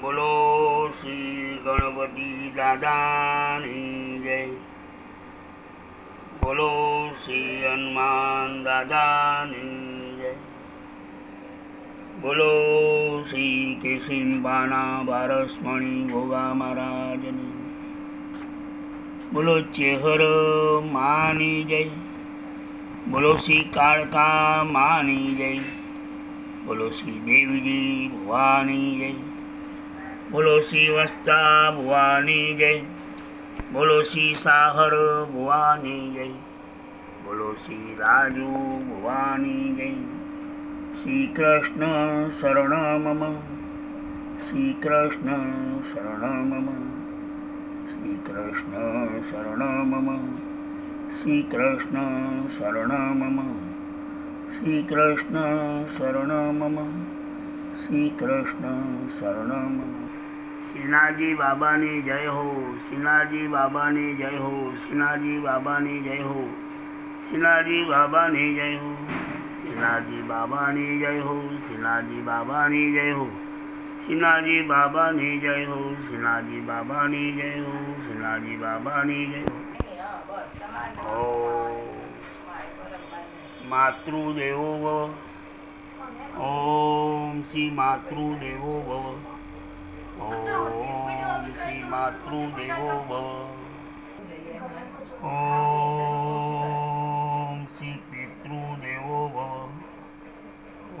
બોલો શ્રી ગણપતિ દાદાની જય. બોલો શ્રી હનુમાન દાદાની જય. બોલો શ્રી કેશિંબાના બારસમણી ભોગા મહારાજની. બોલો ચેહર માની જય. બોલો શ્રી કાળકા માની જય. બોલો શ્રી દેવીજી ભવાની જય. બોલો શ્રી વસ્તા ભુવાની જય. બોલો શ્રી સાહર ભુવાની જય. બોલો શ્રી રાજુ ભુવાની જય. શ્રી કૃષ્ણ શરણ મમ. શ્રી કૃષ્ણ શરણ મમ. શ્રી કૃષ્ણ શરણ મમ. શ્રી કૃષ્ણ શરણ મમ. શ્રી કૃષ્ણ શરણ મમ. શ્રી કૃષ્ણ શરણ મમ શ્રીનાથજી બાબાની જય હો શ્રીનાથજી બાબાની જય હો શ્રીનાથજી બાબાની જય હો શ્રીનાથજી બાબાની જય હો શ્રીનાથજી બાબાની જય હો શ્રીનાથજી બાબાની જય હો શ્રીનાથજી બાબાની જય હો શ્રીનાથજી બાબાની જય હો શ્રીનાથજી બાબાની જય હો ઓમ માતૃદેવો ભવ ઓમ શ્રી માતૃદેવો ભવ ઓમ શ્રી માતૃદેવો ભવ ઓમ શ્રી પિતૃદેવો ભવ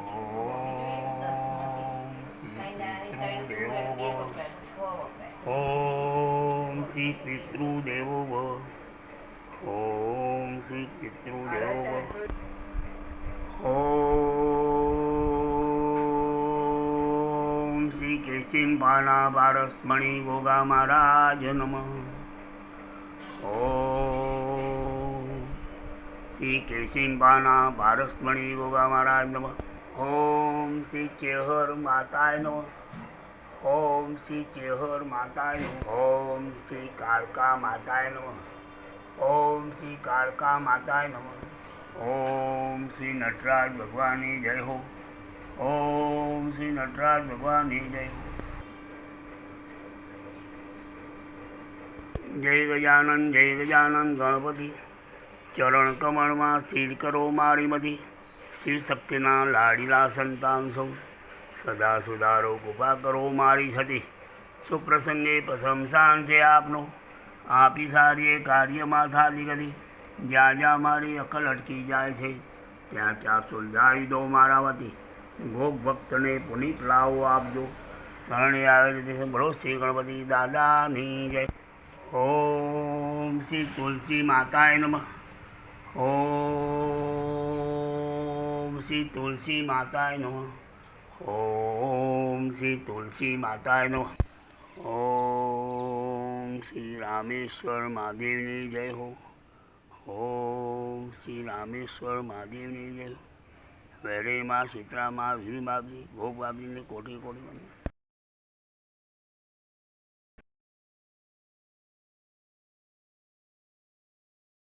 ઓમ શ્રી પિતૃદેવો ભવ ઓમ શ્રી પિતૃદેવો ભવ ઓમ શ્રી પિતૃદેવો ભવ પારસમણી ગોગા મહારાજ નમ ઓ શ્રી કેશિંબાના પારસમણી ગોગા મહારાજ નમ ઓમ શ્રી ચેહર માતાય નમ ઓમ શ્રી ચેહર માતાય નમ ઓમ શ્રી કાળકા માતાય નમ ઓમ શ્રી કાળકા માતાય નમ ઓમ શ્રી નટરાજ ભગવાનની જય હો ઓમ શ્રી નટરાજ ભગવાનની જય હો જય ગજાનન જય ગજાનન ગણપતિ. ચરણ કમળમાં સ્થિર કરો મારી મતી. શિવ શક્તિના લાડીલા સંતાન સૌ. સદા સુધારો કૃપા કરો મારી છતી. સુપ્રસંગે પ્રથમ શાન છે આપનો. આપી સારી કાર્યમાં થાલી કરી જ્યાં જ્યાં મારી અકલ અટકી જાય છે, ત્યાં ત્યાં સુલઝાવી દો મારા વતી ભોગ ભક્તને પુનિત લાવો આપજો. શરણે આવેલી તે બોલો શ્રી ગણપતિ દાદાની જય. ઓમ શ્રી તુલસી માતાએ નમઃ. ઓમ શ્રી તુલસી માતાએ નમઃ. ઓમ શ્રી તુલસી માતાએ નમઃ. ઓમ શ્રી રામેશ્વર મહાદેવની જય હો. ઓમ શ્રી રામેશ્વર મહાદેવની જય વેરેમાં સીતરામાં વીર બાપજી ભોગ બાપજીને કોટી કોટી વંદન